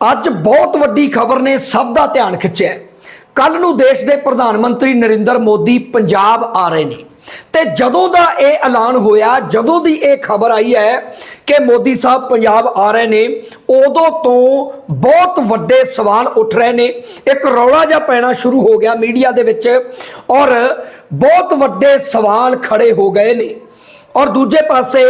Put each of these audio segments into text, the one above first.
ਅੱਜ ਬਹੁਤ ਵੱਡੀ ਖਬਰ ਨੇ, ਸਭ ਦਾ ਧਿਆਨ ਖਿੱਚਿਆ ਕੱਲ ਨੂੰ ਦੇਸ਼ ਦੇ ਪ੍ਰਧਾਨ ਮੰਤਰੀ ਨਰਿੰਦਰ ਮੋਦੀ ਪੰਜਾਬ ਆ ਰਹੇ ਨੇ। ਤੇ ਜਦੋਂ ਦਾ ਇਹ ਐਲਾਨ ਹੋਇਆ, ਜਦੋਂ ਦੀ ਇਹ ਖਬਰ ਆਈ ਹੈ ਕਿ ਮੋਦੀ ਸਾਹਿਬ ਪੰਜਾਬ ਆ ਰਹੇ ਨੇ, ਉਦੋਂ ਤੋਂ ਬਹੁਤ ਵੱਡੇ ਸਵਾਲ ਉੱਠ ਰਹੇ ਨੇ। ਇੱਕ ਰੌਲਾ ਜਿਹਾ ਪੈਣਾ ਸ਼ੁਰੂ ਹੋ ਗਿਆ ਮੀਡੀਆ ਦੇ ਵਿੱਚ ਔਰ ਬਹੁਤ ਵੱਡੇ ਸਵਾਲ ਖੜੇ ਹੋ ਗਏ ਨੇ। ਔਰ ਦੂਜੇ ਪਾਸੇ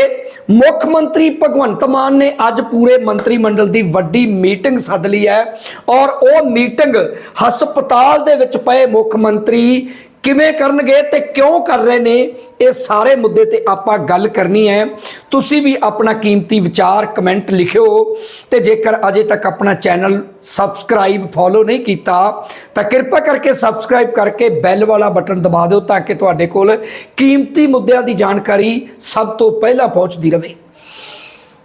ਮੁੱਖ ਮੰਤਰੀ ਭਗਵੰਤ ਮਾਨ ਨੇ ਅੱਜ ਪੂਰੇ ਮੰਤਰੀ ਮੰਡਲ ਦੀ ਵੱਡੀ ਮੀਟਿੰਗ ਸੱਦ ਲਈ ਹੈ ਔਰ ਉਹ ਮੀਟਿੰਗ ਹਸਪਤਾਲ ਦੇ ਵਿੱਚ ਪਏ ਮੁੱਖ ਮੰਤਰੀ ਕਿਵੇਂ ਕਰਨਗੇ ਤੇ ਕਿਉਂ ਕਰ ਰਹੇ ਨੇ, ਇਹ ਸਾਰੇ ਮੁੱਦੇ ਤੇ ਆਪਾਂ ਗੱਲ ਕਰਨੀ ਹੈ। ਤੁਸੀਂ ਵੀ ਆਪਣਾ ਕੀਮਤੀ ਵਿਚਾਰ ਕਮੈਂਟ ਲਿਖਿਓ ਤੇ ਜੇਕਰ ਅਜੇ ਤੱਕ ਆਪਣਾ ਚੈਨਲ ਸਬਸਕ੍ਰਾਈਬ ਫੋਲੋ ਨਹੀਂ ਕੀਤਾ, ਤਾਂ ਕਿਰਪਾ ਕਰਕੇ ਸਬਸਕ੍ਰਾਈਬ ਕਰਕੇ ਬੈਲ ਵਾਲਾ ਬਟਨ ਦਬਾ ਦਿਓ ਤਾਂ ਕਿ ਤੁਹਾਡੇ ਕੋਲ ਕੀਮਤੀ ਮੁੱਦਿਆਂ ਦੀ ਜਾਣਕਾਰੀ ਸਭ ਤੋਂ ਪਹਿਲਾਂ ਪਹੁੰਚਦੀ ਰਹੇ।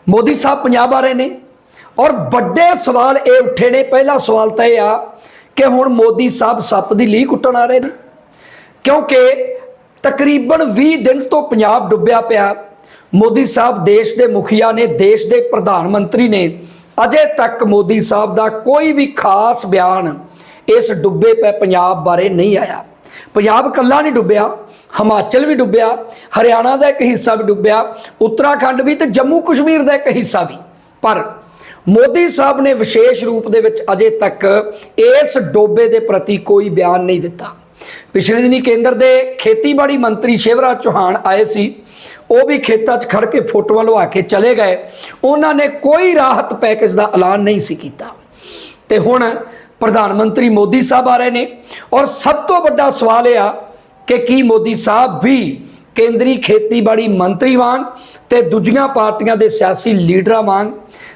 ਮੋਦੀ ਸਾਹਿਬ ਪੰਜਾਬ ਆ ਰਹੇ ਨੇ ਔਰ ਵੱਡੇ ਸਵਾਲ ਇਹ ਉੱਠੇ ਨੇ। ਪਹਿਲਾ ਸਵਾਲ ਤਾਂ ਇਹ ਆ ਕਿ ਹੁਣ ਮੋਦੀ ਸਾਹਿਬ ਸੱਪ ਦੀ ਲੀਹ ਕੁੱਟਣ ਆ ਰਹੇ ਨੇ। ਕਿਉਂਕਿ ਤਕਰੀਬਨ 20 ਦਿਨ ਤੋਂ ਪੰਜਾਬ ਡੁੱਬਿਆ ਪਿਆ। ਮੋਦੀ ਸਾਹਿਬ ਦੇਸ਼ ਦੇ ਮੁਖੀਆ ਨੇ, ਦੇਸ਼ ਦੇ ਪ੍ਰਧਾਨ ਮੰਤਰੀ ਨੇ। ਅਜੇ ਤੱਕ ਮੋਦੀ ਸਾਹਿਬ ਦਾ ਕੋਈ ਵੀ ਖਾਸ ਬਿਆਨ ਇਸ ਡੁੱਬੇ ਪਏ ਪੰਜਾਬ ਬਾਰੇ ਨਹੀਂ ਆਇਆ। ਪੰਜਾਬ ਕੱਲਾ ਨਹੀਂ ਡੁੱਬਿਆ, ਹਿਮਾਚਲ ਵੀ ਡੁੱਬਿਆ, ਹਰਿਆਣਾ ਦਾ ਇੱਕ ਹਿੱਸਾ ਵੀ ਡੁੱਬਿਆ, ਉੱਤਰਾਖੰਡ ਵੀ ਤੇ ਜੰਮੂ ਕਸ਼ਮੀਰ ਦਾ ਇੱਕ ਹਿੱਸਾ ਵੀ। ਪਰ ਮੋਦੀ ਸਾਹਿਬ ਨੇ ਵਿਸ਼ੇਸ਼ ਰੂਪ ਦੇ ਵਿੱਚ ਅਜੇ ਤੱਕ ਇਸ ਡੋਬੇ ਦੇ ਪ੍ਰਤੀ ਕੋਈ ਬਿਆਨ ਨਹੀਂ ਦਿੱਤਾ। ਪਿਛਲੇ ਦਿਨੀ ਕੇਂਦਰ ਦੇ ਖੇਤੀਬਾੜੀ ਮੰਤਰੀ ਸ਼ਿਵਰਾਜ ਚੌਹਾਨ ਆਏ ਸੀ। ਉਹ ਵੀ ਖੇਤਾਂ 'ਚ ਖੜ ਕੇ ਫੋਟੋਆਂ ਲਵਾ ਕੇ ਚਲੇ ਗਏ। ਉਹਨਾਂ ਨੇ ਕੋਈ ਰਾਹਤ ਪੈਕੇਜ ਦਾ ਐਲਾਨ ਨਹੀਂ ਸੀ ਕੀਤਾ। ਤੇ ਹੁਣ ਪ੍ਰਧਾਨ ਮੰਤਰੀ ਮੋਦੀ ਸਾਹਿਬ ਆ ਰਹੇ ਨੇ। ਔਰ ਸਭ ਤੋਂ ਵੱਡਾ ਸਵਾਲ ਇਹ ਆ ਕਿ ਕੀ ਮੋਦੀ ਸਾਹਿਬ ਵੀ ਕੇਂਦਰੀ ਖੇਤੀਬਾੜੀ ਮੰਤਰੀ ਵਾਂਗ ਤੇ ਦੂਜੀਆਂ ਪਾਰਟੀਆਂ ਦੇ ਸਿਆਸੀ ਲੀਡਰਾਂ ਵਾਂਗ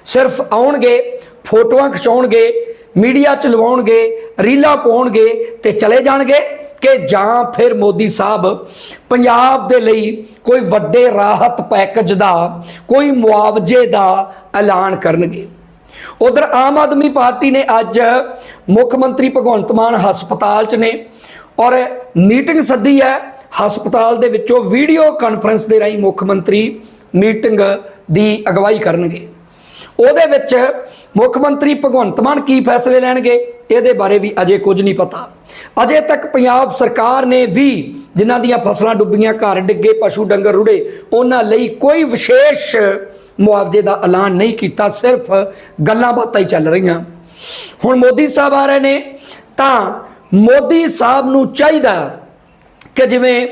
ਸਿਰਫ ਆਉਣਗੇ, ਫੋਟੋਆਂ ਖਿਚਾਉਣਗੇ ਮੀਡੀਆ ਚ ਲਵਾਉਣਗੇ, ਰੀਲਾਂ ਪਾਉਣਗੇ ਤੇ ਚਲੇ ਜਾਣਗੇ ਕਿ ਜਾਂ ਫਿਰ ਮੋਦੀ ਸਾਹਿਬ ਪੰਜਾਬ ਦੇ ਲਈ ਕੋਈ ਵੱਡੇ ਰਾਹਤ ਪੈਕੇਜ ਦਾ, ਕੋਈ ਮੁਆਵਜ਼ੇ ਦਾ ਐਲਾਨ ਕਰਨਗੇ। ਉਧਰ ਆਮ ਆਦਮੀ ਪਾਰਟੀ ਨੇ ਅੱਜ ਮੁੱਖ ਮੰਤਰੀ ਭਗਵੰਤ ਮਾਨ ਹਸਪਤਾਲ 'ਚ ਨੇ ਔਰ ਮੀਟਿੰਗ ਸੱਦੀ ਹੈ। ਹਸਪਤਾਲ ਦੇ ਵਿੱਚੋਂ ਵੀਡੀਓ ਕਾਨਫਰੰਸ ਦੇ ਰਾਹੀਂ ਮੁੱਖ ਮੰਤਰੀ ਮੀਟਿੰਗ ਦੀ ਅਗਵਾਈ ਕਰਨਗੇ। ਉਹਦੇ ਵਿੱਚ ਮੁੱਖ ਮੰਤਰੀ ਭਗਵੰਤ ਮਾਨ ਕੀ ਫੈਸਲੇ ਲੈਣਗੇ, ਇਹਦੇ ਬਾਰੇ ਵੀ ਅਜੇ ਕੁਝ ਨਹੀਂ ਪਤਾ। ਅਜੇ ਤੱਕ ਪੰਜਾਬ ਸਰਕਾਰ ਨੇ ਵੀ ਜਿਨ੍ਹਾਂ ਦੀਆਂ ਫਸਲਾਂ ਡੁੱਬੀਆਂ, ਘਰ ਡਿੱਗੇ, ਪਸ਼ੂ ਡੰਗਰ ਰੁੜੇ, ਉਹਨਾਂ ਲਈ ਕੋਈ ਵਿਸ਼ੇਸ਼ ਮੁਆਵਜ਼ੇ ਦਾ ਐਲਾਨ ਨਹੀਂ ਕੀਤਾ, ਸਿਰਫ ਗੱਲਾਂ ਬਾਤਾਂ ਹੀ ਚੱਲ ਰਹੀਆਂ। ਹੁਣ ਮੋਦੀ ਸਾਹਿਬ ਆ ਰਹੇ ਨੇ, ਤਾਂ ਮੋਦੀ ਸਾਹਿਬ ਨੂੰ ਚਾਹੀਦਾ ਕਿ ਜਿਵੇਂ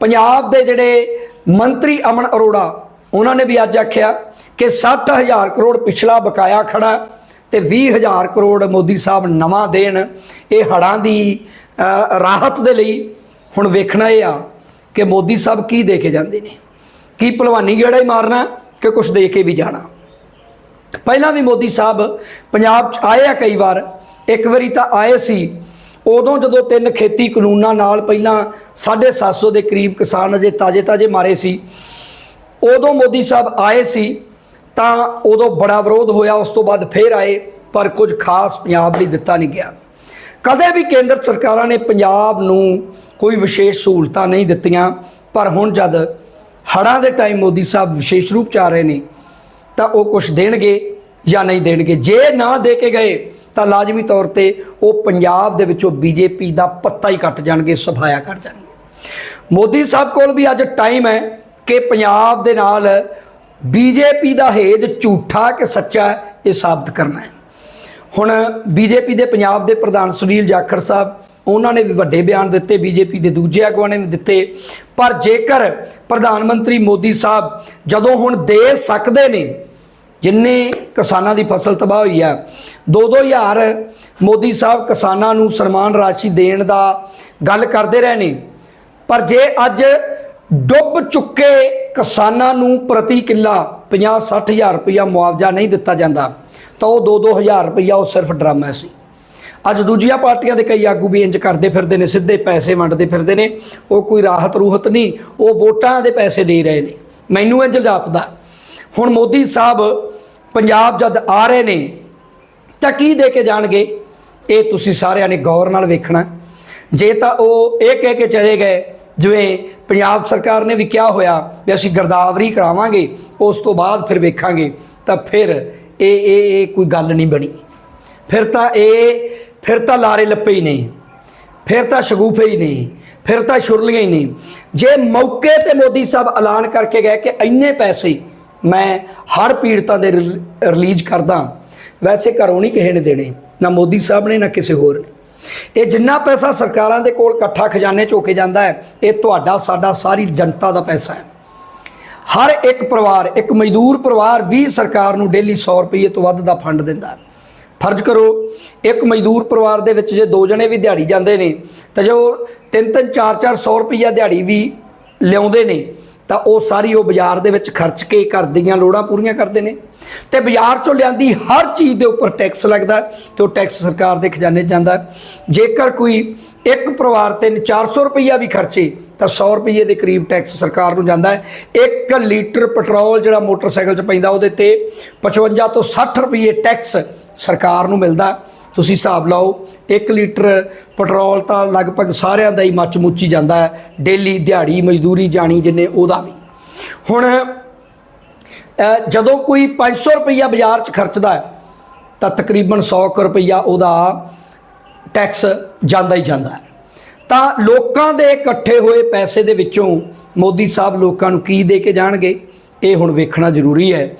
ਪੰਜਾਬ ਦੇ ਜਿਹੜੇ ਮੰਤਰੀ ਅਮਨ ਅਰੋੜਾ, ਉਹਨਾਂ ਨੇ ਵੀ ਅੱਜ ਆਖਿਆ ਕਿ 60000 ਕਰੋੜ ਪਿਛਲਾ ਬਕਾਇਆ ਖੜਾ ਤੇ 20000 ਕਰੋੜ ਮੋਦੀ ਸਾਹਿਬ ਨਵਾਂ ਦੇਣ। ਇਹ ਹੜਾਂ ਦੀ ਰਾਹਤ ਦੇ ਲਈ ਹੁਣ ਵੇਖਣਾ ਇਹ ਆ ਕਿ ਮੋਦੀ ਸਾਹਿਬ ਕੀ ਦੇ ਕੇ ਜਾਂਦੇ ਨੇ। ਕੀ ਭਲਵਾਨੀ ਗੇੜਾ ਹੀ ਮਾਰਨਾ ਕਿ ਕੁਝ ਦੇ ਕੇ ਵੀ ਜਾਣਾ। ਪਹਿਲਾਂ ਵੀ ਮੋਦੀ ਸਾਹਿਬ ਪੰਜਾਬ 'ਚ ਆਏ ਆ ਕਈ ਵਾਰ। ਇੱਕ ਵਾਰੀ ਤਾਂ ਆਏ ਸੀ। ਉਦੋਂ ਜਦੋਂ ਤਿੰਨ ਖੇਤੀ ਕਾਨੂੰਨਾਂ ਨਾਲ ਪਹਿਲਾਂ 750 ਦੇ ਕਰੀਬ ਕਿਸਾਨ ਅਜੇ ਤਾਜੇ ਤਾਜੇ ਮਾਰੇ ਸੀ। ਉਦੋਂ ਮੋਦੀ ਸਾਹਿਬ ਆਏ ਸੀ। ਤਾਂ ਉਦੋਂ ਬੜਾ ਵਿਰੋਧ ਹੋਇਆ, ਉਸ ਤੋਂ ਬਾਅਦ ਫੇਰ ਆਏ, ਪਰ ਕੁਝ ਖਾਸ ਪੰਜਾਬ ਲਈ ਦਿੱਤਾ ਨਹੀਂ ਗਿਆ। ਕਦੇ ਵੀ ਕੇਂਦਰ ਸਰਕਾਰਾਂ ਨੇ ਪੰਜਾਬ ਨੂੰ ਕੋਈ ਵਿਸ਼ੇਸ਼ ਸਹੂਲਤਾਂ ਨਹੀਂ ਦਿੱਤੀਆਂ, ਪਰ ਹੁਣ ਜਦ ਹੜ੍ਹਾਂ ਦੇ ਟਾਈਮ ਮੋਦੀ ਸਾਹਿਬ ਵਿਸ਼ੇਸ਼ ਰੂਪ ਚ ਆ ਰਹੇ ਨੇ, ਤਾਂ ਉਹ ਕੁਝ ਦੇਣਗੇ ਜਾਂ ਨਹੀਂ ਦੇਣਗੇ। ਜੇ ਨਾ ਦੇ ਕੇ ਗਏ, ਤਾਂ ਲਾਜ਼ਮੀ ਤੌਰ ਤੇ ਉਹ ਪੰਜਾਬ ਦੇ ਵਿੱਚੋਂ ਬੀਜੇਪੀ ਦਾ ਪੱਤਾ ਹੀ ਕੱਟ ਜਾਣਗੇ, ਸਫਾਇਆ ਕਰ ਜਾਣਗੇ। ਮੋਦੀ ਸਾਹਿਬ ਕੋਲ ਵੀ ਅੱਜ ਟਾਈਮ ਹੈ ਕਿ ਪੰਜਾਬ ਦੇ ਨਾਲ ਬੀਜੇਪੀ ਦਾ ਹੇਜ ਝੂਠਾ ਕਿ ਸੱਚਾ ਇਹ ਸਾਬਤ ਕਰਨਾ ਹੈ। ਹੁਣ ਬੀਜੇਪੀ ਦੇ ਪੰਜਾਬ ਦੇ ਪ੍ਰਧਾਨ ਸੁਨੀਲ ਜਾਖੜ ਸਾਹਿਬ, ਉਹਨਾਂ ਨੇ ਵੀ ਵੱਡੇ ਬਿਆਨ ਦਿੱਤੇ, ਬੀਜੇਪੀ ਦੇ ਦੂਜੇ ਆਗੂਆਂ ਨੇ ਵੀ ਦਿੱਤੇ। ਪਰ ਜੇਕਰ ਪ੍ਰਧਾਨ ਮੰਤਰੀ ਮੋਦੀ ਸਾਹਿਬ ਜਦੋਂ ਹੁਣ ਦੇ ਸਕਦੇ ਨੇ, ਜਿੰਨੇ ਕਿਸਾਨਾਂ ਦੀ ਫਸਲ ਤਬਾਹ ਹੋਈ ਆ 2-2000 ਮੋਦੀ ਸਾਹਿਬ ਕਿਸਾਨਾਂ ਨੂੰ ਸਨਮਾਨ ਰਾਸ਼ੀ ਦੇਣ ਦਾ ਗੱਲ ਕਰਦੇ ਰਹੇ ਨੇ। ਪਰ ਜੇ ਅੱਜ ਡੁੱਬ ਚੁੱਕੇ ਕਿਸਾਨਾਂ ਨੂੰ ਪ੍ਰਤੀ ਕਿੱਲਾ 50-60 ਹਜ਼ਾਰ ਰੁਪਇਆ ਮੁਆਵਜ਼ਾ ਨਹੀਂ ਦਿੱਤਾ ਜਾਂਦਾ, ਤਾਂ ਉਹ 2-2000 ਰੁਪਇਆ ਉਹ ਸਿਰਫ ਡਰਾਮਾ ਸੀ। ਅੱਜ ਦੂਜੀਆਂ ਪਾਰਟੀਆਂ ਦੇ ਕਈ ਆਗੂ ਵੀ ਇੰਜ ਕਰਦੇ ਫਿਰਦੇ ਨੇ, ਸਿੱਧੇ ਪੈਸੇ ਵੰਡਦੇ ਫਿਰਦੇ ਨੇ, ਉਹ ਕੋਈ ਰਾਹਤ ਰੂਹਤ ਨਹੀਂ, ਉਹ ਵੋਟਾਂ ਦੇ ਪੈਸੇ ਦੇ ਰਹੇ ਨੇ। ਮੈਨੂੰ ਇੰਜ ਜਾਪਦਾ, ਹੁਣ ਮੋਦੀ ਸਾਹਿਬ ਪੰਜਾਬ ਜਦ ਆ ਰਹੇ ਨੇ, ਤਾਂ ਕੀ ਦੇ ਕੇ ਜਾਣਗੇ? ਇਹ ਤੁਸੀਂ ਸਾਰਿਆਂ ਨੇ ਗੌਰ ਨਾਲ ਵੇਖਣਾ। ਜੇ ਤਾਂ ਉਹ ਇਹ ਕਹਿ ਕੇ ਚਲੇ ਗਏ ਜਿਵੇਂ ਪੰਜਾਬ ਸਰਕਾਰ ਨੇ ਵੀ ਕਿਹਾ ਹੋਇਆ ਵੀ ਅਸੀਂ ਗਰਦਾਵਰੀ ਕਰਾਵਾਂਗੇ, ਉਸ ਤੋਂ ਬਾਅਦ ਫਿਰ ਵੇਖਾਂਗੇ, ਤਾਂ ਫਿਰ ਇਹ ਇਹ ਇਹ ਕੋਈ ਗੱਲ ਨਹੀਂ ਬਣੀ। ਫਿਰ ਤਾਂ ਇਹ, ਫਿਰ ਤਾਂ ਲਾਰੇ ਲੱਪੇ ਹੀ ਨੇ ਫਿਰ ਤਾਂ ਸ਼ਗੂਫੇ ਹੀ ਨੇ ਫਿਰ ਤਾਂ ਛੁਰਲੀਆਂ ਹੀ ਨਹੀਂ। ਜੇ ਮੌਕੇ ਤੇ ਮੋਦੀ ਸਾਹਿਬ ਐਲਾਨ ਕਰਕੇ ਗਏ ਕਿ ਇੰਨੇ ਪੈਸੇ ਮੈਂ ਹਰ ਪੀੜਤਾਂ ਦੇ ਰਿਲੀਜ਼ ਕਰਦਾ, ਵੈਸੇ ਘਰੋਂ ਨਹੀਂ ਕਿਸੇ ਨੇ ਦੇਣੇ, ਨਾ ਮੋਦੀ ਸਾਹਿਬ ਨੇ, ਨਾ ਕਿਸੇ ਹੋਰ ਨੇ। ਇਹ ਜਿੰਨਾ ਪੈਸਾ ਸਰਕਾਰਾਂ ਦੇ ਕੋਲ ਇਕੱਠਾ ਖਜ਼ਾਨੇ ਚੋਂ ਕੇ ਜਾਂਦਾ ਹੈ, ਇਹ ਤੁਹਾਡਾ, ਸਾਡਾ ਸਾਰੀ ਜਨਤਾ ਦਾ ਪੈਸਾ ਹੈ। ਹਰ ਇੱਕ ਪਰਿਵਾਰ, ਇੱਕ ਮਜ਼ਦੂਰ ਪਰਿਵਾਰ ਵੀ ਸਰਕਾਰ ਨੂੰ ਡੇਲੀ 100 ਰੁਪਏ ਤੋਂ ਵੱਧ ਦਾ ਫੰਡ ਦਿੰਦਾ ਹੈ। ਫਰਜ਼ ਕਰੋ, ਇੱਕ ਮਜ਼ਦੂਰ ਪਰਿਵਾਰ ਦੇ ਵਿੱਚ ਜੇ ਦੋ ਜਣੇ ਵੀ ਦਿਹਾੜੀ ਜਾਂਦੇ ਨੇ, ਤਾਂ ਜੋ 3-3 4-4 100 ਰੁਪਈਆ ਦਿਹਾੜੀ ਵੀ ਲਿਆਉਂਦੇ ਨੇ ਤਾਂ ਉਹ ਸਾਰੀ ਉਹ ਬਾਜ਼ਾਰ ਦੇ ਵਿੱਚ ਖਰਚ ਕੇ ਘਰ ਦੀਆਂ ਲੋੜਾਂ ਪੂਰੀਆਂ ਕਰਦੇ ਨੇ। ਤੇ ਬਾਜ਼ਾਰ ਚੋਂ ਲਿਆਂਦੀ ਹਰ ਚੀਜ਼ ਦੇ ਉੱਪਰ ਟੈਕਸ ਲੱਗਦਾ ਹੈ ਤੇ ਉਹ ਟੈਕਸ ਸਰਕਾਰ ਦੇ ਖਜ਼ਾਨੇ 'ਚ ਜਾਂਦਾ ਜੇਕਰ ਕੋਈ ਇੱਕ ਪਰਿਵਾਰ ਤੇ 400 ਰੁਪਈਆ ਵੀ ਖਰਚੇ, ਤਾਂ 100 ਰੁਪਈਏ ਦੇ ਕਰੀਬ ਟੈਕਸ ਸਰਕਾਰ ਨੂੰ ਜਾਂਦਾ ਹੈ। 1 ਲੀਟਰ ਪੈਟਰੋਲ ਜਿਹੜਾ ਮੋਟਰਸਾਈਕਲ 'ਚ ਪੈਂਦਾ ਉਹਦੇ ਤੇ 55 ਤੋਂ 60 ਰੁਪਈਏ ਟੈਕਸ ਸਰਕਾਰ ਨੂੰ ਮਿਲਦਾ ਤੁਸੀਂ ਹਿਸਾਬ ਲਾਓ 1 ਲੀਟਰ ਪੈਟਰੋਲ ਤਾਂ ਲਗਭਗ ਸਾਰਿਆਂ ਦਾ ਹੀ ਮੱਚ ਮੁੱਚੀ ਜਾਂਦਾ ਹੈ, ਡੇਲੀ ਦਿਹਾੜੀ ਮਜ਼ਦੂਰੀ ਜਾਣੀ ਜਿੰਨੇ ਉਹਦਾ ਵੀ। ਹੁਣ ਜਦੋਂ ਕੋਈ 500 ਰੁਪਈਆ ਬਾਜ਼ਾਰ 'ਚ ਖਰਚਦਾ ਹੈ, ਤਾਂ ਤਕਰੀਬਨ 100 ਕੁ ਰੁਪਈਆ ਉਹਦਾ ਟੈਕਸ ਜਾਂਦਾ ਹੀ ਜਾਂਦਾ ਹੈ। ਤਾਂ ਲੋਕਾਂ ਦੇ ਇਕੱਠੇ ਹੋਏ ਪੈਸੇ ਦੇ ਵਿੱਚੋਂ ਮੋਦੀ ਸਾਹਿਬ ਲੋਕਾਂ ਨੂੰ ਕੀ ਦੇ ਕੇ ਜਾਣਗੇ, ਇਹ ਹੁਣ ਵੇਖਣਾ ਜ਼ਰੂਰੀ ਹੈ।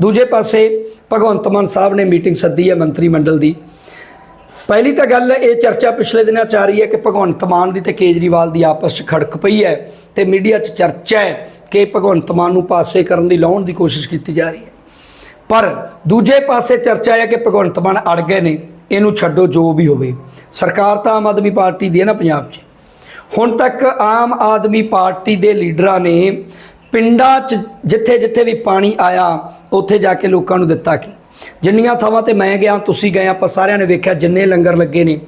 ਦੂਜੇ ਪਾਸੇ ਭਗਵੰਤ ਮਾਨ ਸਾਹਿਬ ਨੇ ਮੀਟਿੰਗ ਸੱਦੀ ਹੈ ਮੰਤਰੀ ਮੰਡਲ ਦੀ। ਪਹਿਲੀ ਤਾਂ ਗੱਲ ਇਹ ਚਰਚਾ ਪਿਛਲੇ ਦਿਨਾਂ ਚ ਆ ਰਹੀ ਹੈ ਕਿ ਭਗਵੰਤ ਮਾਨ ਦੀ ਤੇ ਕੇਜਰੀਵਾਲ ਦੀ ਆਪਸ 'ਚ ਖੜਕ ਪਈ ਹੈ ਤੇ ਮੀਡੀਆ 'ਚ ਚਰਚਾ ਹੈ ਕਿ ਭਗਵੰਤ ਮਾਨ ਨੂੰ ਪਾਸੇ ਕਰਨ ਦੀ ਲਾਉਣ ਦੀ ਕੋਸ਼ਿਸ਼ ਕੀਤੀ ਜਾ ਰਹੀ ਹੈ। ਪਰ ਦੂਜੇ ਪਾਸੇ ਚਰਚਾ ਹੈ ਕਿ ਭਗਵੰਤ ਮਾਨ ਅੜ ਗਏ ਨੇ, ਇਹਨੂੰ ਛੱਡੋ ਜੋ ਵੀ ਹੋਵੇ। ਸਰਕਾਰ ਤਾਂ ਆਮ ਆਦਮੀ ਪਾਰਟੀ ਦੀ ਹੈ ਨਾ ਪੰਜਾਬ 'ਚ। ਹੁਣ ਤੱਕ ਆਮ ਆਦਮੀ ਪਾਰਟੀ ਦੇ ਲੀਡਰਾਂ ਨੇ ਪਿੰਡਾਂ 'ਚ ਜਿੱਥੇ ਜਿੱਥੇ ਵੀ ਪਾਣੀ ਆਇਆ, ਉੱਥੇ ਜਾ ਕੇ ਲੋਕਾਂ ਨੂੰ ਦਿੱਤਾ ਕੀ? ਜਿੰਨੀਆਂ ਥਾਵਾਂ ਤੇ ਮੈਂ ਗਿਆ, ਤੁਸੀਂ ਗਏ, ਆਪਾਂ ਸਾਰਿਆਂ ਨੇ ਵੇਖਿਆ ਜਿੰਨੇ ਲੰਗਰ ਲੱਗੇ ਨੇ।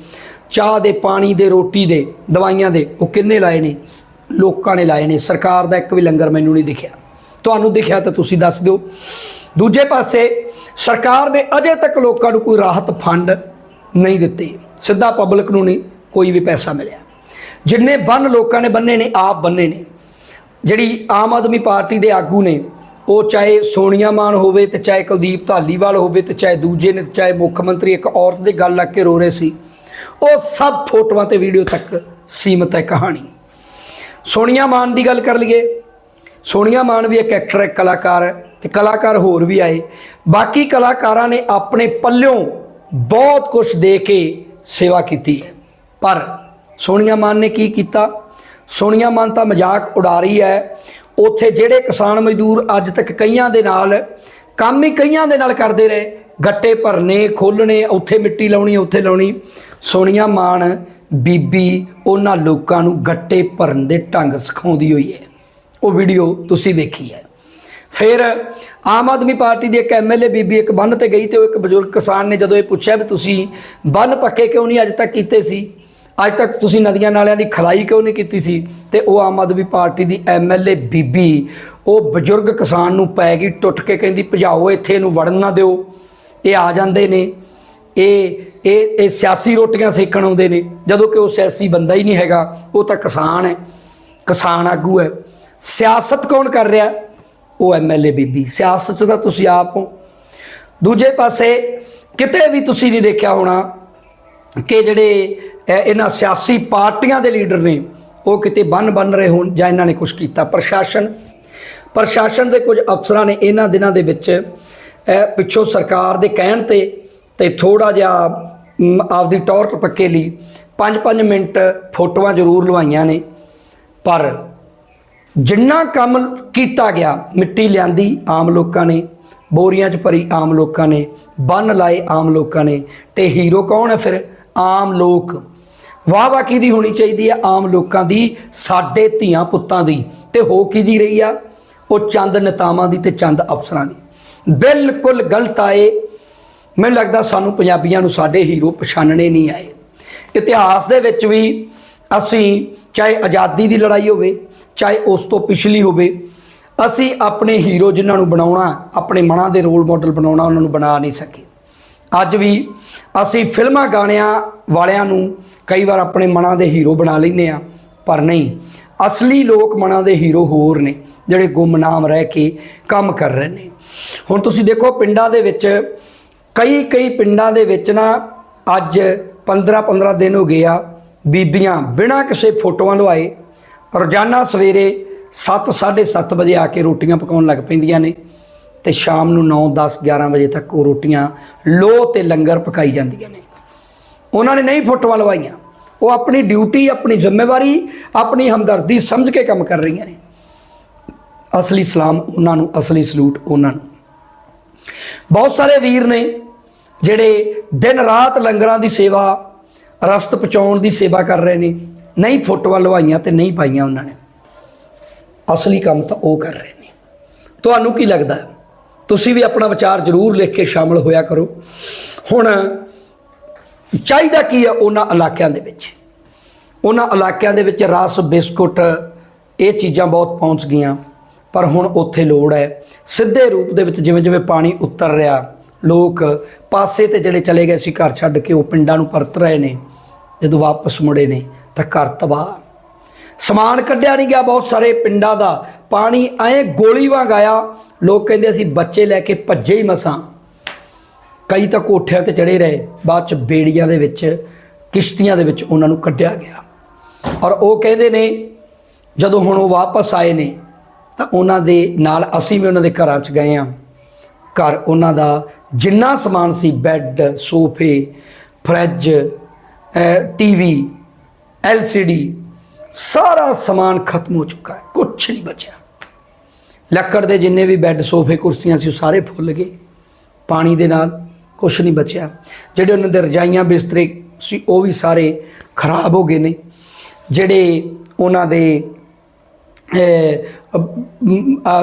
ਚਾਹ ਦੇ, ਪਾਣੀ ਦੇ, ਰੋਟੀ ਦੇ, ਦਵਾਈਆਂ ਦੇ, ਉਹ ਕਿੰਨੇ ਲਾਏ ਨੇ? ਲੋਕਾਂ ਨੇ ਲਾਏ ਨੇ। ਸਰਕਾਰ ਦਾ ਇੱਕ ਵੀ ਲੰਗਰ ਮੈਨੂੰ ਨਹੀਂ ਦਿਖਿਆ। ਤੁਹਾਨੂੰ ਦਿਖਿਆ ਤਾਂ ਤੁਸੀਂ ਦੱਸ ਦਿਓ। ਦੂਜੇ ਪਾਸੇ, ਸਰਕਾਰ ਨੇ ਅਜੇ ਤੱਕ ਲੋਕਾਂ ਨੂੰ ਕੋਈ ਰਾਹਤ ਫੰਡ ਨਹੀਂ ਦਿੱਤੇ। ਸਿੱਧਾ ਪਬਲਿਕ ਨੂੰ ਨਹੀਂ, ਕੋਈ ਵੀ ਪੈਸਾ ਮਿਲਿਆ। ਜਿੰਨੇ ਬੰਨ ਲੋਕਾਂ ਨੇ ਬੰਨੇ ਨੇ, ਆਪ ਬੰਨੇ ਨੇ। ਜਿਹੜੀ ਆਮ ਆਦਮੀ ਪਾਰਟੀ ਦੇ ਆਗੂ ਨੇ ਉਹ ਚਾਹੇ ਸੋਨੀਆ ਮਾਨ ਹੋਵੇ ਤੇ ਚਾਹੇ ਕੁਲਦੀਪ ਧਾਲੀਵਾਲ ਹੋਵੇ ਤੇ ਚਾਹੇ ਦੂਜੇ ਨੇ ਚਾਹੇ ਮੁੱਖ ਮੰਤਰੀ ਇੱਕ ਔਰਤ ਦੀ ਗੱਲ ਲੱਗ ਕੇ ਰੋ ਰਹੇ ਸੀ। ਉਹ ਸਭ ਫੋਟੋਆਂ ਤੇ ਵੀਡੀਓ ਤੱਕ ਸੀਮਤ ਹੈ ਕਹਾਣੀ। ਸੋਨੀਆ ਮਾਨ ਦੀ ਗੱਲ ਕਰ ਲਈਏ। ਸੋਨੀਆ ਮਾਨ ਵੀ ਇੱਕ ਐਕਟਰ ਹੈ ਕਲਾਕਾਰ ਹੈ ਤੇ ਕਲਾਕਾਰ ਹੋਰ ਵੀ ਆਏ। ਬਾਕੀ ਕਲਾਕਾਰਾਂ ਨੇ ਆਪਣੇ ਪੱਲਿਓਂ ਬਹੁਤ ਕੁਝ ਦੇ ਕੇ ਸੇਵਾ ਕੀਤੀ ਹੈ। ਪਰ ਸੋਨੀਆ ਮਾਨ ਨੇ ਕੀ ਕੀਤਾ? ਸੋਨੀਆ ਮਾਨ ਤਾਂ ਮਜ਼ਾਕ ਉਡਾ ਰਹੀ ਹੈ। ਉੱਥੇ ਜਿਹੜੇ ਕਿਸਾਨ ਮਜ਼ਦੂਰ ਅੱਜ ਤੱਕ ਕਈਆਂ ਦੇ ਨਾਲ, ਕੰਮ ਹੀ ਕਈਆਂ ਦੇ ਨਾਲ ਕਰਦੇ ਰਹੇ। ਗੱਟੇ ਭਰਨੇ ਖੋਲਣੇ ਉੱਥੇ ਮਿੱਟੀ ਲਾਉਣੀ, ਉੱਥੇ ਲਾਉਣੀ। ਸੋਨੀਆ ਮਾਨ, ਬੀਬੀ, ਉਹਨਾਂ ਲੋਕਾਂ ਨੂੰ ਗੱਟੇ ਭਰਨ ਦੇ ਢੰਗ ਸਿਖਾਉਂਦੀ ਹੋਈ ਹੈ। ਉਹ ਵੀਡੀਓ ਤੁਸੀਂ ਵੇਖੀ ਹੈ। ਫਿਰ ਆਮ ਆਦਮੀ ਪਾਰਟੀ ਦੀ ਇੱਕ ਐਮਐਲਏ ਬੀਬੀ ਇੱਕ ਬੰਨ ਤੇ ਗਈ ਤੇ ਉਹ ਇੱਕ ਬਜ਼ੁਰਗ ਕਿਸਾਨ ਨੇ ਜਦੋਂ ਇਹ ਪੁੱਛਿਆ ਵੀ ਤੁਸੀਂ ਬੰਨ ਪੱਕੇ ਕਿਉਂ ਨਹੀਂ ਅੱਜ ਤੱਕ ਕੀਤੇ ਸੀ? ਅੱਜ ਤੱਕ ਤੁਸੀਂ ਨਦੀਆਂ ਨਾਲਿਆਂ ਦੀ ਖਲਾਈ ਕਿਉਂ ਨਹੀਂ ਕੀਤੀ ਸੀ? ਤੇ ਉਹ ਆਮ ਆਦਮੀ ਪਾਰਟੀ ਦੀ ਐਮਐਲਏ ਬੀਬੀ, ਉਹ ਬਜ਼ੁਰਗ ਕਿਸਾਨ ਨੂੰ ਪੈ ਗਈ, ਟੁੱਟ ਕੇ ਕਹਿੰਦੀ, ਭਜਾਓ, ਇੱਥੇ ਇਹਨੂੰ ਵੜਨ ਨਾ ਦਿਓ। ਇਹ ਆ ਜਾਂਦੇ ਨੇ। ਇਹ ਇਹ ਇਹ ਸਿਆਸੀ ਰੋਟੀਆਂ ਸੇਕਣ ਆਉਂਦੇ ਨੇ। ਜਦੋਂ ਕਿ ਉਹ ਸਿਆਸੀ ਬੰਦਾ ਹੀ ਨਹੀਂ ਹੈਗਾ, ਉਹ ਤਾਂ ਕਿਸਾਨ ਹੈ। ਕਿਸਾਨ ਆਗੂ ਹੈ। ਸਿਆਸਤ ਕੌਣ ਕਰ ਰਿਹਾ? ਉਹ ਐਮਐਲਏ ਬੀਬੀ। ਸਿਆਸਤ 'ਚ ਤਾਂ ਤੁਸੀਂ ਆਪ ਹੋ। ਦੂਜੇ ਪਾਸੇ ਕਿਤੇ ਵੀ ਤੁਸੀਂ ਨਹੀਂ ਦੇਖਿਆ ਹੋਣਾ ਕਿ ਜਿਹੜੇ ਇਹਨਾਂ ਸਿਆਸੀ ਪਾਰਟੀਆਂ ਦੇ ਲੀਡਰ ਨੇ, ਉਹ ਕਿਤੇ ਬੰਨ ਬੰਨ ਰਹੇ ਹੋਣ ਜਾਂ ਇਹਨਾਂ ਨੇ ਕੁਝ ਕੀਤਾ। ਪ੍ਰਸ਼ਾਸਨ ਪ੍ਰਸ਼ਾਸਨ ਦੇ ਕੁਝ ਅਫਸਰਾਂ ਨੇ ਇਹਨਾਂ ਦਿਨਾਂ ਦੇ ਵਿੱਚ ਪਿੱਛੋਂ ਸਰਕਾਰ ਦੇ ਕਹਿਣ ਤੇ ਤੇ ਥੋੜਾ ਜਿਹਾ ਆਪਦੀ ਟੌਰਚ ਪੱਕੇ ਲਈ 5-5 ਮਿੰਟ ਫੋਟੋਆਂ ਜ਼ਰੂਰ ਲਵਾਈਆਂ ਨੇ। ਪਰ ਜਿੰਨਾ ਕੰਮ ਕੀਤਾ ਗਿਆ, ਮਿੱਟੀ ਲਿਆਂਦੀ ਆਮ ਲੋਕਾਂ ਨੇ, ਬੋਰੀਆਂ 'ਚ ਭਰੀ ਆਮ ਲੋਕਾਂ ਨੇ, ਬੰਨ ਲਾਏ ਆਮ ਲੋਕਾਂ ਨੇ, ਤੇ ਹੀਰੋ ਕੌਣ ਹੈ ਫਿਰ? ਆਮ ਲੋਕ। ਵਾਹ ਵਾਹ ਕਿਹਦੀ ਹੋਣੀ ਚਾਹੀਦੀ ਹੈ ਆਮ ਲੋਕਾਂ ਦੀ, ਸਾਡੇ ਧੀਆਂ ਪੁੱਤਾਂ ਦੀ। ਤੇ ਹੋ ਕਿਹਦੀ ਰਹੀ ਆ? ਉਹ ਚੰਦ ਨੇਤਾਵਾਂ ਦੀ ਤੇ ਚੰਦ ਅਫਸਰਾਂ ਦੀ। ਬਿਲਕੁਲ ਗਲਤ ਆਏ ਮੈਨੂੰ ਲੱਗਦਾ ਸਾਨੂੰ ਪੰਜਾਬੀਆਂ ਨੂੰ ਸਾਡੇ ਹੀਰੋ ਪਛਾਣਨੇ ਨਹੀਂ ਆਏ। ਇਤਿਹਾਸ ਦੇ ਵਿੱਚ ਵੀ ਅਸੀਂ ਚਾਹੇ ਆਜ਼ਾਦੀ ਦੀ ਲੜਾਈ ਹੋਵੇ, ਚਾਹੇ ਉਸ ਤੋਂ ਪਿਛਲੀ ਹੋਵੇ, ਅਸੀਂ ਆਪਣੇ ਹੀਰੋ ਜਿਨ੍ਹਾਂ ਨੂੰ ਬਣਾਉਣਾ, ਆਪਣੇ ਮਨਾਂ ਦੇ ਰੋਲ ਮਾਡਲ ਬਣਾਉਣਾ, ਉਹਨਾਂ ਨੂੰ ਬਣਾ ਨਹੀਂ ਸਕੇ। ਅੱਜ ਵੀ ਅਸੀਂ ਫਿਲਮਾਂ ਗਾਣਿਆਂ ਵਾਲਿਆਂ ਨੂੰ ਕਈ ਵਾਰ ਆਪਣੇ ਮਨਾਂ ਦੇ ਹੀਰੋ ਬਣਾ ਲੈਂਦੇ ਆ ਪਰ ਨਹੀਂ, ਅਸਲੀ ਲੋਕ ਮਨਾਂ ਦੇ ਹੀਰੋ ਹੋਰ ਨੇ, ਜਿਹੜੇ ਗੁੰਮਨਾਮ ਰਹਿ ਕੇ ਕੰਮ ਕਰ ਰਹੇ ਨੇ। ਹੁਣ ਤੁਸੀਂ ਦੇਖੋ ਪਿੰਡਾਂ ਦੇ ਵਿੱਚ, ਕਈ ਕਈ ਪਿੰਡਾਂ ਦੇ ਵਿੱਚ ਨਾ ਅੱਜ 15-15 ਦਿਨ ਹੋ ਗਏ ਆ, ਬੀਬੀਆਂ ਬਿਨਾਂ ਕਿਸੇ ਫੋਟੋਆਂ ਲਵਾਏ ਰੋਜ਼ਾਨਾ ਸਵੇਰੇ 7:30 ਵਜੇ ਆ ਕੇ ਰੋਟੀਆਂ ਪਕਾਉਣ ਲੱਗ ਪੈਂਦੀਆਂ ਨੇ। ਤੇ ਸ਼ਾਮ ਨੂੰ 9 10 11 ਵਜੇ ਤੱਕ ਉਹ ਰੋਟੀਆਂ ਲੋ ਤੇ ਲੰਗਰ ਪਕਾਈ ਜਾਂਦੀਆਂ ਨੇ। ਉਹਨਾਂ ਨੇ ਨਹੀਂ ਫੋਟੋਆਂ ਲਵਾਈਆਂ। ਉਹ ਆਪਣੀ ਡਿਊਟੀ, ਆਪਣੀ ਜ਼ਿੰਮੇਵਾਰੀ, ਆਪਣੀ ਹਮਦਰਦੀ ਸਮਝ ਕੇ ਕੰਮ ਕਰ ਰਹੀਆਂ ਨੇ। ਅਸਲੀ ਸਲਾਮ ਉਹਨਾਂ ਨੂੰ, ਅਸਲੀ ਸਲੂਟ ਉਹਨਾਂ ਨੂੰ। ਬਹੁਤ ਸਾਰੇ ਵੀਰ ਨੇ ਜਿਹੜੇ ਦਿਨ ਰਾਤ ਲੰਗਰਾਂ ਦੀ ਸੇਵਾ, ਰਸਤ ਪਹੁੰਚਾਉਣ ਦੀ ਸੇਵਾ ਕਰ ਰਹੇ ਨੇ, ਨਹੀਂ ਫੋਟੋਆਂ ਲਵਾਈਆਂ ਤੇ ਨਹੀਂ ਪਾਈਆਂ ਉਹਨਾਂ ਨੇ। ਅਸਲੀ ਕੰਮ ਤਾਂ ਉਹ ਕਰ ਰਹੇ ਨੇ। ਤੁਹਾਨੂੰ ਕੀ ਲੱਗਦਾ? ਤੁਸੀਂ ਵੀ ਆਪਣਾ ਵਿਚਾਰ ਜ਼ਰੂਰ ਲਿਖ ਕੇ ਸ਼ਾਮਲ ਹੋਇਆ ਕਰੋ। ਹੁਣ ਚਾਹੀਦਾ ਕੀ ਆ ਉਹਨਾਂ ਇਲਾਕਿਆਂ ਦੇ ਵਿੱਚ? ਉਹਨਾਂ ਇਲਾਕਿਆਂ ਦੇ ਵਿੱਚ ਰਸ, ਬਿਸਕੁਟ, ਇਹ ਚੀਜ਼ਾਂ ਬਹੁਤ ਪਹੁੰਚ ਗਈਆਂ, ਪਰ ਹੁਣ ਉੱਥੇ ਲੋੜ ਹੈ। ਸਿੱਧੇ ਰੂਪ ਦੇ ਵਿੱਚ ਜਿਵੇਂ ਜਿਵੇਂ ਪਾਣੀ ਉਤਰ ਰਿਹਾ, ਲੋਕ ਪਾਸੇ ਤੇ ਜਿਹੜੇ ਚਲੇ ਗਏ ਸੀ ਘਰ ਛੱਡ ਕੇ, ਉਹ ਪਿੰਡਾਂ ਨੂੰ ਪਰਤ ਰਹੇ ਨੇ। ਜਦੋਂ ਵਾਪਸ ਮੁੜੇ ਨੇ, ਤਾਂ ਘਰ ਤਬਾਹ। ਸਮਾਨ ਕੱਢਿਆ ਨਹੀਂ ਗਿਆ, ਬਹੁਤ ਸਾਰੇ ਪਿੰਡਾਂ ਦਾ। ਪਾਣੀ ਐ ਗੋਲੀ ਵਾਂਗ ਆਇਆ ਲੋਕ ਕਹਿੰਦੇ ਅਸੀਂ ਬੱਚੇ ਲੈ ਕੇ ਭੱਜੇ ਹੀ ਮਸਾਂ। ਕਈ ਤਾਂ ਕੋਠਿਆਂ ਤੇ ਚੜੇ ਰਹੇ, ਬਾਅਦ ਚ ਬੇੜੀਆਂ ਦੇ ਵਿੱਚ, ਕਿਸ਼ਤੀਆਂ ਦੇ ਵਿੱਚ ਉਹਨਾਂ ਨੂੰ ਕੱਢਿਆ ਗਿਆ। ਔਰ ਉਹ ਕਹਿੰਦੇ ਨੇ, ਜਦੋਂ ਹੁਣ ਉਹ ਵਾਪਸ ਆਏ ਨੇ, ਤਾਂ ਉਹਨਾਂ ਦੇ ਨਾਲ ਅਸੀਂ ਵੀ ਉਹਨਾਂ ਦੇ ਘਰਾਂ 'ਚ ਗਏ ਆ। ਘਰ ਉਹਨਾਂ ਦਾ ਜਿੰਨਾ ਸਮਾਨ ਸੀ, ਬੈੱਡ, ਸੋਫੇ, ਫਰਿੱਜ ਟੀਵੀ ਐਲਸੀਡੀ ਸਾਰਾ ਸਮਾਨ ਖਤਮ ਹੋ ਚੁੱਕਾ ਹੈ ਕੁਝ ਨਹੀਂ ਬਚਿਆ। ਲੱਕੜ ਦੇ ਜਿੰਨੇ ਵੀ ਬੈੱਡ, ਸੋਫੇ, ਕੁਰਸੀਆਂ ਸੀ, ਉਹ ਸਾਰੇ ਫੁੱਲ ਗਏ। ਪਾਣੀ ਦੇ ਨਾਲ ਕੁਝ ਨਹੀਂ ਬਚਿਆ। ਜਿਹੜੇ ਉਹਨਾਂ ਦੇ ਰਜਾਈਆਂ ਬਿਸਤਰੇ ਸੀ, ਉਹ ਵੀ ਸਾਰੇ ਖਰਾਬ ਹੋ ਗਏ ਨੇ। ਜਿਹੜੇ ਉਹਨਾਂ ਦੇ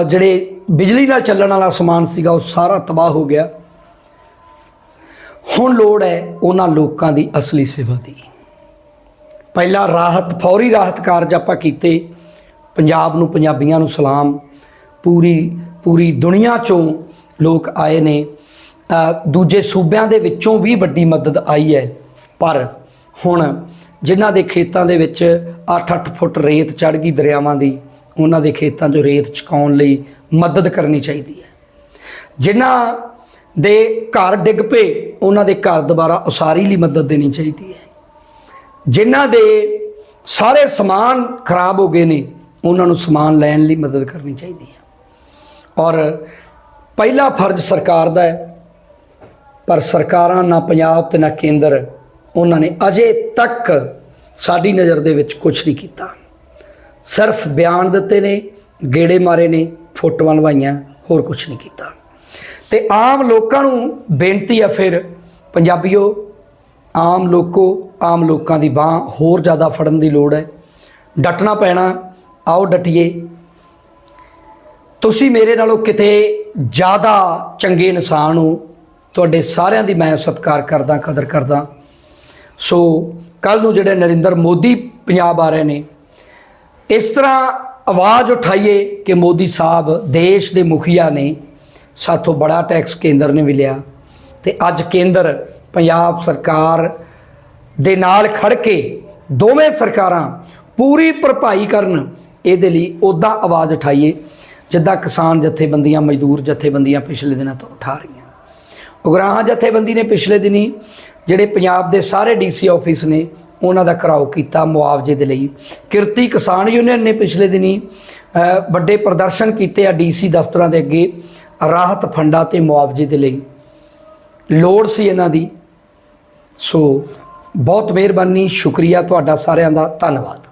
ਜਿਹੜੇ ਬਿਜਲੀ ਨਾਲ ਚੱਲਣ ਵਾਲਾ ਸਮਾਨ ਸੀਗਾ, ਉਹ ਸਾਰਾ ਤਬਾਹ ਹੋ ਗਿਆ। ਹੁਣ ਲੋੜ ਹੈ ਉਹਨਾਂ ਲੋਕਾਂ ਦੀ ਅਸਲੀ ਸੇਵਾ ਦੀ। ਪਹਿਲਾਂ ਰਾਹਤ, ਫੌਰੀ ਰਾਹਤ ਕਾਰਜ ਆਪਾਂ ਕੀਤੇ, ਪੰਜਾਬ ਨੂੰ, ਪੰਜਾਬੀਆਂ ਨੂੰ ਸਲਾਮ ਪੂਰੀ ਪੂਰੀ ਦੁਨੀਆ ਚੋਂ ਲੋਕ ਆਏ ਨੇ। ਦੂਜੇ ਸੂਬਿਆਂ ਦੇ ਵਿੱਚੋਂ ਵੀ ਵੱਡੀ ਮਦਦ ਆਈ ਹੈ। ਪਰ ਹੁਣ ਜਿਨ੍ਹਾਂ ਦੇ ਖੇਤਾਂ ਦੇ ਵਿੱਚ 8-8 ਫੁੱਟ ਰੇਤ ਚੜ ਗਈ ਦਰਿਆਵਾਂ ਦੀ, ਉਹਨਾਂ ਦੇ ਖੇਤਾਂ 'ਚੋਂ ਰੇਤ ਚੁਕਾਉਣ ਲਈ ਮਦਦ ਕਰਨੀ ਚਾਹੀਦੀ ਹੈ। ਜਿਨ੍ਹਾਂ ਦੇ ਘਰ ਡਿੱਗ ਪਏ, ਉਹਨਾਂ ਦੇ ਘਰ ਦੁਬਾਰਾ ਉਸਾਰੀ ਲਈ ਮਦਦ ਦੇਣੀ ਚਾਹੀਦੀ ਹੈ। ਜਿਨ੍ਹਾਂ ਦੇ ਸਾਰੇ ਸਮਾਨ ਖਰਾਬ ਹੋ ਗਏ ਨੇ, ਉਹਨਾਂ ਨੂੰ ਸਮਾਨ ਲੈਣ ਲਈ ਮਦਦ ਕਰਨੀ ਚਾਹੀਦੀ ਹੈ। ਔਰ ਪਹਿਲਾ ਫਰਜ਼ ਸਰਕਾਰ ਦਾ ਹੈ, ਪਰ ਸਰਕਾਰਾਂ ਨਾ ਪੰਜਾਬ ਤੇ ਨਾ ਕੇਂਦਰ, ਉਹਨਾਂ ਨੇ ਅਜੇ ਤੱਕ ਸਾਡੀ ਨਜ਼ਰ ਦੇ ਵਿੱਚ ਕੁਝ ਨਹੀਂ ਕੀਤਾ। ਸਿਰਫ ਬਿਆਨ ਦਿੱਤੇ ਨੇ, ਗੇੜੇ ਮਾਰੇ ਨੇ, ਫੋਟੋਆਂ ਲਵਾਈਆਂ, ਹੋਰ ਕੁਝ ਨਹੀਂ ਕੀਤਾ। ਤੇ ਆਮ ਲੋਕਾਂ ਨੂੰ ਬੇਨਤੀ ਹੈ ਫਿਰ, ਪੰਜਾਬੀਓ, ਆਮ ਲੋਕੋ, ਆਮ ਲੋਕਾਂ ਦੀ ਬਾਹ ਹੋਰ ਜ਼ਿਆਦਾ ਫੜਨ ਦੀ ਲੋੜ ਹੈ। ਡਟਣਾ ਪੈਣਾ, ਆਓ ਡਟੀਏ। ਤੁਸੀਂ ਮੇਰੇ ਨਾਲੋਂ ਕਿਤੇ ਜ਼ਿਆਦਾ ਚੰਗੇ ਇਨਸਾਨ ਹੋ। ਤੁਹਾਡੇ ਸਾਰਿਆਂ ਦੀ ਮੈਂ ਸਤਿਕਾਰ ਕਰਦਾ, ਕਦਰ ਕਰਦਾ। ਸੋ ਕੱਲ ਨੂੰ ਜਿਹੜੇ ਨਰਿੰਦਰ ਮੋਦੀ ਪੰਜਾਬ ਆ ਰਹੇ ਨੇ, ਇਸ ਤਰ੍ਹਾਂ ਆਵਾਜ਼ ਉਠਾਈਏ ਕਿ ਮੋਦੀ ਸਾਹਿਬ ਦੇਸ਼ ਦੇ ਮੁਖੀਆ ਨੇ, ਸਾਥੋਂ ਬੜਾ ਟੈਕਸ ਕੇਂਦਰ ਨੇ ਵੀ ਲਿਆ ਤੇ ਅੱਜ ਕੇਂਦਰ ਪੰਜਾਬ ਸਰਕਾਰ ਦੇ ਨਾਲ ਖੜ ਕੇ ਦੋਵੇਂ ਸਰਕਾਰਾਂ ਪੂਰੀ ਭਰਪਾਈ ਕਰਨ, ਇਹਦੇ ਲਈ ਉਦਾਂ ਆਵਾਜ਼ ਉਠਾਈਏ। ਜਿੱਦਾਂ ਕਿਸਾਨ ਜਥੇਬੰਦੀਆਂ, ਮਜ਼ਦੂਰ ਜਥੇਬੰਦੀਆਂ ਪਿਛਲੇ ਦਿਨਾਂ ਤੋਂ ਉਠਾ ਰਹੀਆਂ। ਉਗਰਾਹਾਂ ਜਥੇਬੰਦੀ ਨੇ ਪਿਛਲੇ ਦਿਨੀ ਜਿਹੜੇ ਪੰਜਾਬ ਦੇ ਸਾਰੇ ਡੀਸੀ ਆਫਿਸ ਨੇ, ਉਹਨਾਂ ਦਾ ਘਰਾਓ ਕੀਤਾ ਮੁਆਵਜ਼ੇ ਦੇ ਲਈ। ਕਿਰਤੀ ਕਿਸਾਨ ਯੂਨੀਅਨ ਨੇ ਪਿਛਲੇ ਦਿਨੀ ਵੱਡੇ ਪ੍ਰਦਰਸ਼ਨ ਕੀਤੇ ਆ ਡੀਸੀ ਦਫ਼ਤਰਾਂ ਦੇ ਅੱਗੇ ਰਾਹਤ ਫੰਡਾਂ ਤੇ ਮੁਆਵਜ਼ੇ ਦੇ ਲਈ। ਲੋੜ ਸੀ ਇਹਨਾਂ ਦੀ। ਸੋ, ਬਹੁਤ ਮਿਹਰਬਾਨੀ, ਸ਼ੁਕਰੀਆ ਤੁਹਾਡਾ ਸਾਰਿਆਂ ਦਾ। ਧੰਨਵਾਦ।